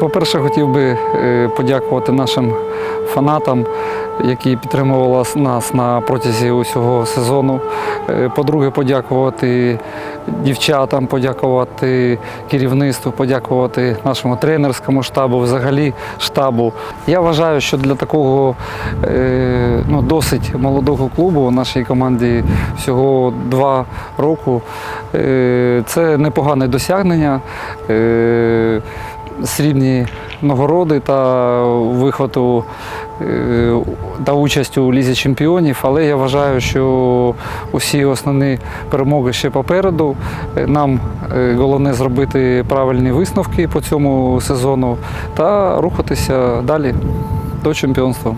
по-перше, хотів би е, подякувати нашим фанатам, які підтримували нас на протязі усього сезону. Е, По-друге, подякувати дівчатам, подякувати керівництву, подякувати нашому тренерському штабу, взагалі штабу. Я вважаю, що для такого е, ну, досить молодого клубу у нашій команді всього два року. е, Це непогане досягнення. Срібні нагороди та вихвату е, та участь у лізі чемпіонів, але я вважаю, що усі основні перемоги ще попереду. Е, Нам е, головне зробити правильні висновки по цьому сезону та рухатися далі до чемпіонства.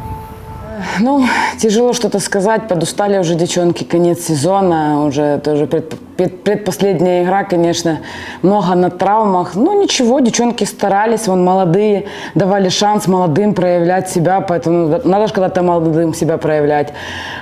Ну, тяжело что-то сказать, подустали уже девчонки, конец сезона, уже тоже пред- пред- предпоследняя игра, конечно, много на травмах. Ну, ничего, девчонки старались, вон молодые, давали шанс молодым проявлять себя, поэтому надо же когда-то молодым себя проявлять.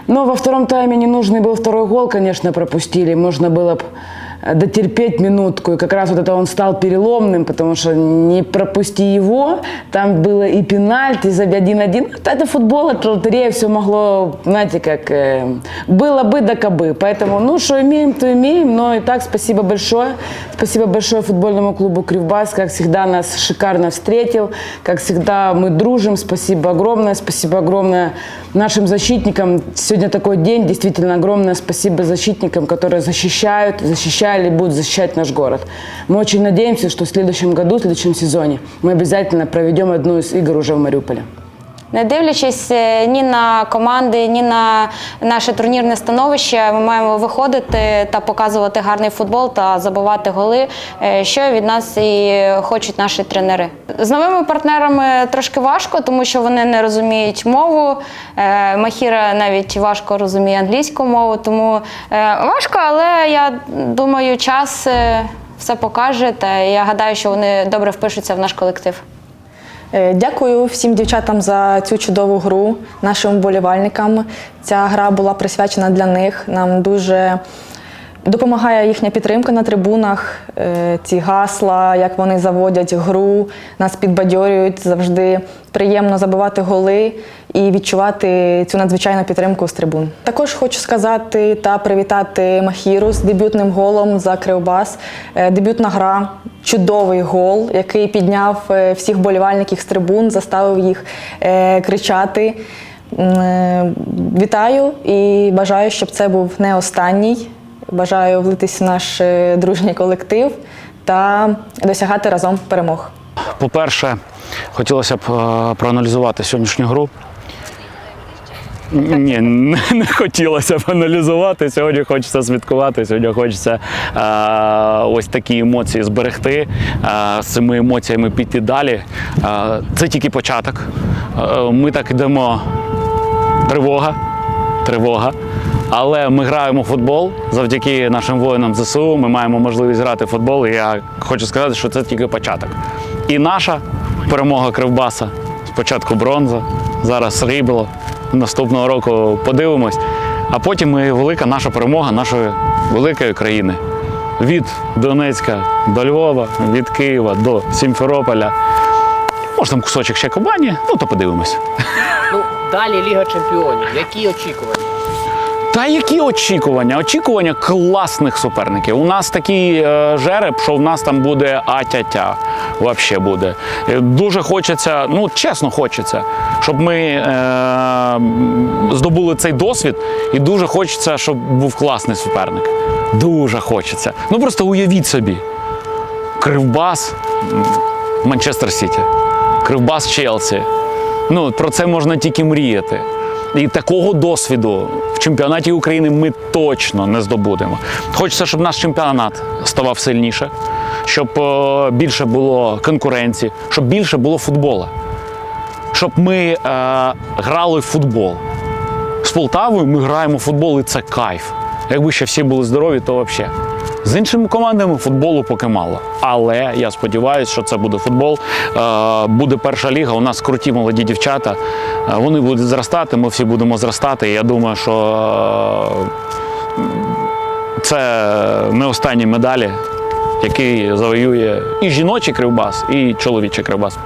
Но во втором тайме не нужный был второй гол, конечно, пропустили, можно было бы э, дотерпеть минутку. И как раз вот это он стал переломным, потому что не пропусти его, там было и пенальти, и 1-1. Это футбол, это лотерея, все могло, знаете, как э, было бы да кабы. Поэтому, ну, что имеем, то имеем. Но и так спасибо большое. Спасибо большое футбольному клубу Кривбас. Как всегда нас шикарно встретил. Как всегда мы дружим. Спасибо огромное. Спасибо огромное нашим защитникам. Сегодня такой день. Действительно огромное спасибо защитникам, которые защищают, защищали и будут защищать наш город. Мы очень надеемся, что в следующем году, в следующем сезоне мы обязательно проведем одну из игр уже в Мариуполе. Не дивлячись е, ні на команди, ні на наше турнірне становище, ми маємо виходити та показувати гарний футбол та забивати голи, е, що від нас і хочуть наші тренери. З новими партнерами трошки важко, тому що вони не розуміють мову. Е, Махіра навіть важко розуміє англійську мову, тому важко, але я думаю, час все покаже. Та я гадаю, що вони добре впишуться в наш колектив. Е, Дякую всім дівчатам за цю чудову гру, нашим вболівальникам. Ця гра була присвячена для них. Нам дуже допомагає їхня підтримка на трибунах, е, ці гасла, як вони заводять гру, нас підбадьорюють завжди. Приємно забивати голи і відчувати цю надзвичайну підтримку з трибун. Також хочу сказати та привітати Махіру з дебютним голом за Кривбас. Е, Дебютна гра, чудовий гол, який підняв е, всіх болівальників з трибун, заставив їх кричати. Вітаю і бажаю, щоб це був не останній. Бажаю влитись в наш е, дружній колектив та досягати разом перемог. По-перше, хотілося б е, проаналізувати сьогоднішню гру. Ні, не, не хотілося б аналізувати. Сьогодні хочеться святкувати, сьогодні хочеться е, ось такі емоції зберегти, е, з цими емоціями піти далі. Е, це тільки початок. Е, ми так йдемо. Тривога, тривога. Але ми граємо в футбол завдяки нашим воїнам ЗСУ. Ми маємо можливість грати в футбол. І я хочу сказати, що це тільки початок. І наша перемога Кривбаса спочатку бронза, зараз срібло. Наступного року подивимось. А потім і велика наша перемога нашої великої країни. Від Донецька до Львова, від Києва до Сімферополя. Може, там кусочок ще Кубані, ну то подивимось. Ну, далі Ліга Чемпіонів. Які очікування? Та які очікування? Очікування класних суперників. У нас такий е, жереб, що в нас там буде атя-тя. Вообще буде. Е, Дуже хочеться, ну чесно хочеться, щоб ми е, здобули цей досвід, і дуже хочеться, щоб був класний суперник. Дуже хочеться. Ну просто уявіть собі. Кривбас, Манчестер Сіті, Кривбас Челсі. Ну, про це можна тільки мріяти. І такого досвіду в чемпіонаті України ми точно не здобудемо. Хочеться, щоб наш чемпіонат ставав сильніше, щоб е, більше було конкуренції, щоб більше було футболу, щоб ми е, грали в футбол. З Полтавою ми граємо в футбол, і це кайф. Якби ще всі були здорові, то взагалі. З іншими командами футболу поки мало. Але я сподіваюся, що це буде футбол. Е, Буде перша ліга. У нас круті молоді дівчата. Е, Вони будуть зростати, ми всі будемо зростати. Я думаю, що е, це не останні медалі. який завоює і жіночий кривбас, і чоловічий кривбас.